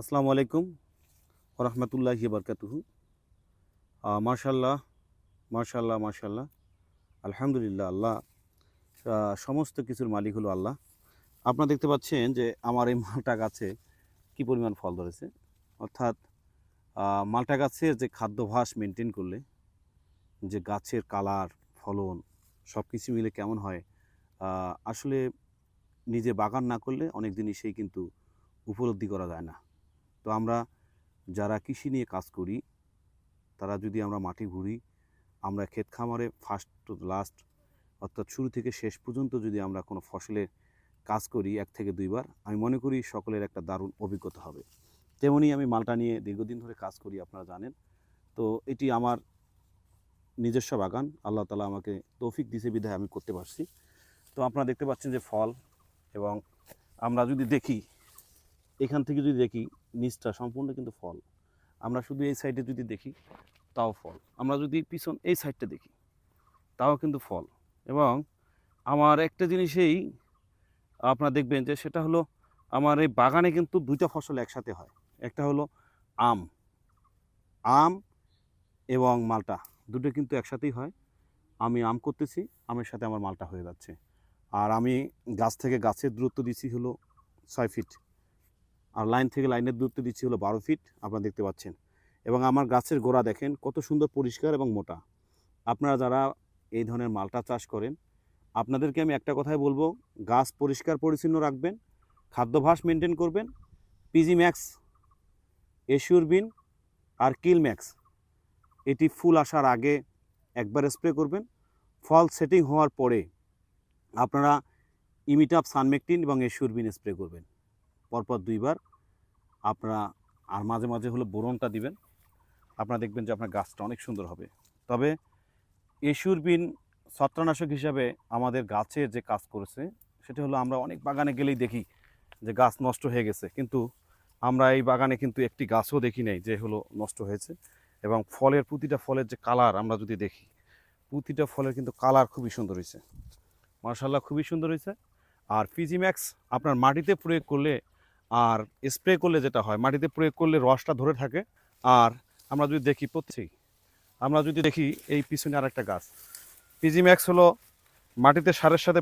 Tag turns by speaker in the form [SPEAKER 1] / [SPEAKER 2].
[SPEAKER 1] আসসালামু আলাইকুম রহমতুল্লাহি বরকাতুহু। মার্শাল্লাহ মার্শাল্লাহ মার্শাল্লাহ আলহামদুলিল্লাহ, আল্লাহ সমস্ত কিছুর মালিক হলো আল্লাহ। আপনারা দেখতে পাচ্ছেন যে আমার এই মালটা গাছে কি পরিমাণ ফল ধরেছে। অর্থাৎ মালটা গাছের যে খাদ্যাভ্যাস মেনটেন করলে, যে গাছের কালার, ফলন সব কিছু মিলে কেমন হয় আসলে নিজে বাগান না করলে অনেক জিনিসেই কিন্তু উপলব্ধি করা যায় না। তো আমরা যারা কৃষি নিয়ে কাজ করি, তারা যদি আমরা মাটি ঘুরি আমরা ক্ষেত খামারে ফার্স্ট টু লাস্ট অর্থাৎ শুরু থেকে শেষ পর্যন্ত যদি আমরা কোনো ফসলের কাজ করি এক থেকে দুইবার, আমি মনে করি সকলের একটা দারুণ অভিজ্ঞতা হবে। তেমনি আমি মালটা নিয়ে দীর্ঘদিন ধরে কাজ করি, আপনারা জানেন। তো এটি আমার নিজস্ব বাগান, আল্লাহ তালা আমাকে তৌফিক দিছে বিধায় আমি করতে পারছি। তো আপনারা দেখতে পাচ্ছেন যে ফল এবং আমরা যদি দেখি এখান থেকে যদি দেখি, নিচটা সম্পূর্ণ কিন্তু ফল। আমরা শুধু এই সাইডে যদি দেখি, তাও ফল। আমরা যদি পিছন এই সাইডটা দেখি, তাও কিন্তু ফল। এবং আমার একটা জিনিসেই আপনারা দেখবেন যে সেটা হলো, আমার এই বাগানে কিন্তু দুইটা ফসল একসাথে হয়। একটা হলো আম। আম এবং মালটা দুটো কিন্তু একসাথেই হয়। আমি আম করতেছি, আমের সাথে আমার মালটা হয়ে যাচ্ছে। আর আমি গাছ থেকে গাছের দূরত্ব দিচ্ছি হলো ছয় ফিট আর লাইন থেকে লাইনের দূরত্ব দিচ্ছি হলো বারো ফিট, আপনারা দেখতে পাচ্ছেন। এবং আমার গাছের গোড়া দেখেন, কত সুন্দর পরিষ্কার এবং মোটা। আপনারা যারা এই ধরনের মালটা চাষ করেন, আপনাদেরকে আমি একটা কথাই বলব, গাছ পরিষ্কার পরিচ্ছন্ন রাখবেন, খাদ্যাভ্যাস মেনটেন করবেন পিজি ম্যাক্স এশিওর বিন আর কিল ম্যাক্স এটি ফুল আসার আগে একবার স্প্রে করবেন, ফল সেটিং হওয়ার পরে আপনারা ইমিটাপ সানমেকটিন এবং এশিওর বিন স্প্রে করবেন। পরপর দুইবার আপনারা, আর মাঝে মাঝে হলো বোরনটা দিবেন। আপনারা দেখবেন যে আপনার গাছটা অনেক সুন্দর হবে। তবে এশুর বিন ছত্রানাশক হিসাবে আমাদের গাছের যে কাজ করেছে, সেটা হলো আমরা অনেক বাগানে গেলেই দেখি যে গাছ নষ্ট হয়ে গেছে। কিন্তু আমরা এই বাগানে কিন্তু একটি গাছও দেখি নাই যে হলো নষ্ট হয়েছে। এবং ফলের প্রতিটা ফলের যে কালার আমরা যদি দেখি, প্রতিটা ফলের কিন্তু কালার খুবই সুন্দর হয়েছে। মার্শাল্লাহ খুবই সুন্দর হয়েছে। আর পিজিম্যাক্স আপনার মাটিতে প্রয়োগ করলে আর স্প্রে করলে যেটা হয়, মাটিতে প্রয়োগ করলে রসটা ধরে থাকে। আর আমরা যদি দেখি প্রত্যেক আমরা যদি দেখি এই পিছনে আর একটা গাছ। পিজি ম্যাক্স হলো মাটিতে সারের সাথে